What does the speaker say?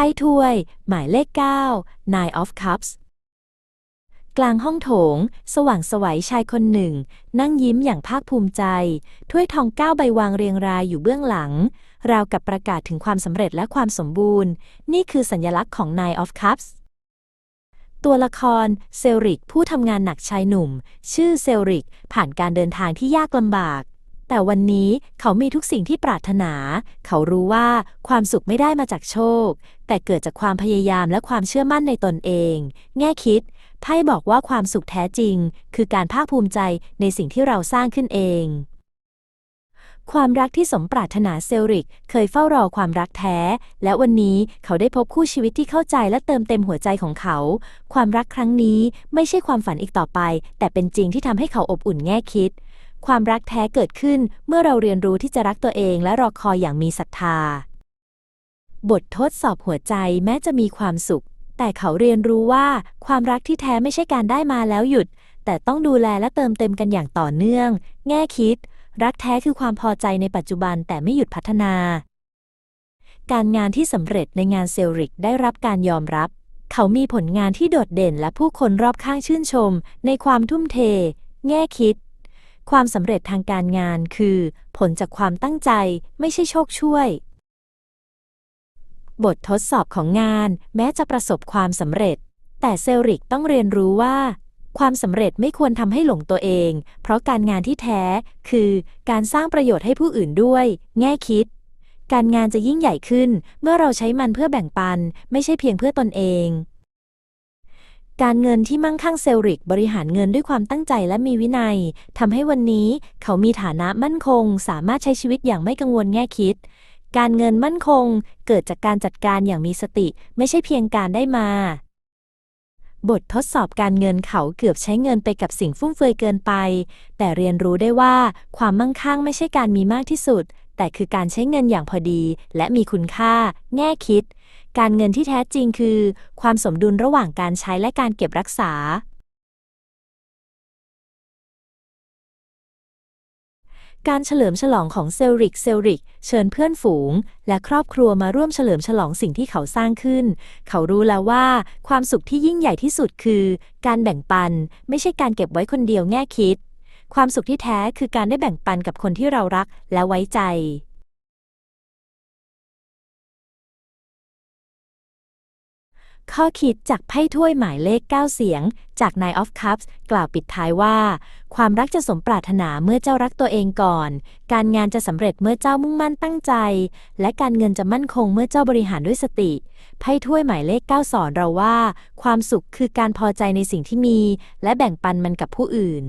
พ่ถ้วย หมายเลข 9 Nine of Cups กลางห้องโถง สว่างสวัยชายคนหนึ่ง นั่งยิ้มอย่างภาคภูมิใจ ถ้วยทองเก้าใบวางเรียงรายอยู่เบื้องหลัง ราวกับประกาศถึงความสำเร็จและความสมบูรณ์ นี่คือสัญลักษณ์ของ Nine of Cups ตัวละครเซลริกผู้ทำงานหนักชายหนุ่ม ชื่อเซลริกผ่านการเดินทางที่ยากลำบาก แต่วันนี้เขามีทุกสิ่งที่ปรารถนา เขารู้ว่าความสุขไม่ได้มาจากโชค แต่เกิดจากความพยายามและความเชื่อมั่นในตนเอง แง่คิด ไพ่บอกว่าความสุขแท้จริง คือการภาคภูมิใจในสิ่งที่เราสร้างขึ้นเอง ความรักที่สมปรารถนาเซลริก เคยเฝ้ารอความรักแท้ และวันนี้เขาได้พบคู่ชีวิตที่เข้าใจและเติมเต็มหัวใจของเขา ความรักครั้งนี้ไม่ใช่ความฝันอีกต่อไป แต่เป็นจริงที่ทำให้เขาอบอุ่นแง่คิด ความรักแท้เกิดขึ้นเมื่อเราเรียนรู้ที่จะรักตัวเองและรอคอยอย่างมีศรัทธา บททดสอบหัวใจแม้จะมีความสุข แต่เขาเรียนรู้ว่าความรักที่แท้ไม่ใช่การได้มาแล้วหยุด แต่ต้องดูแลและเติมเต็มกันอย่างต่อเนื่อง แง่คิด รักแท้คือความพอใจในปัจจุบันแต่ไม่หยุดพัฒนา การงานที่สำเร็จในงานเซลริกได้รับการยอมรับ เขามีผลงานที่โดดเด่นและผู้คนรอบข้างชื่นชม ในความทุ่มเท แง่คิด ความสำเร็จทางการงานคือ ผลจากความตั้งใจไม่ใช่โชคช่วย บททดสอบของงาน แม้จะประสบความสำเร็จ แต่เซลริกต้องเรียนรู้ว่า ความสำเร็จไม่ควรทำให้หลงตัวเอง เพราะการงานที่แท้ คือการสร้างประโยชน์ให้ผู้อื่นด้วย แง่คิด การงานจะยิ่งใหญ่ขึ้น เมื่อเราใช้มันเพื่อแบ่งปัน ไม่ใช่เพียงเพื่อตนเอง การเงินที่มั่งคั่งเซลริกบริหารเงินด้วยความตั้งใจและมีวินัยทำให้วันนี้ เขามีฐานะมั่นคง สามารถใช้ชีวิตอย่างไม่กังวลแง่คิด การเงินมั่นคงเกิดจากการจัดการอย่างมีสติ ไม่ใช่เพียงการได้มา บททดสอบการเงินเขาเกือบใช้เงินไปกับสิ่งฟุ่มเฟือยเกินไป แต่เรียนรู้ได้ว่าความมั่งคั่งไม่ใช่การมีมากที่สุด แต่คือการใช้เงินอย่างพอดี และมีคุณค่า แง่คิด การเงินที่แท้จริงคือ ความสมดุลระหว่างการใช้และการเก็บรักษา การเฉลิมฉลองของเซลริกเซลริก เชิญเพื่อนฝูง และครอบครัวมาร่วมเฉลิมฉลองสิ่งที่เขาสร้างขึ้น เขารู้แล้วว่า ความสุขที่ยิ่งใหญ่ที่สุดคือ การแบ่งปัน ไม่ใช่การเก็บไว้คนเดียวแง่คิด ความสุขที่แท้คือการได้แบ่งปันกับคนที่เรารักและไว้ใจ ข้อคิดจากไพ่ถ้วยหมายเลข 9 เสียง จาก Nine of Cups กล่าวปิดท้ายว่า ความรักจะสมปรารถนาเมื่อเจ้ารักตัวเองก่อน การงานจะสำเร็จเมื่อเจ้ามุ่งมั่นตั้งใจ และการเงินจะมั่นคงเมื่อเจ้าบริหารด้วยสติ ไพ่ถ้วยหมายเลข 9 สอนเราว่า ความสุขคือการพอใจในสิ่งที่มี และแบ่งปันมันกับผู้อื่น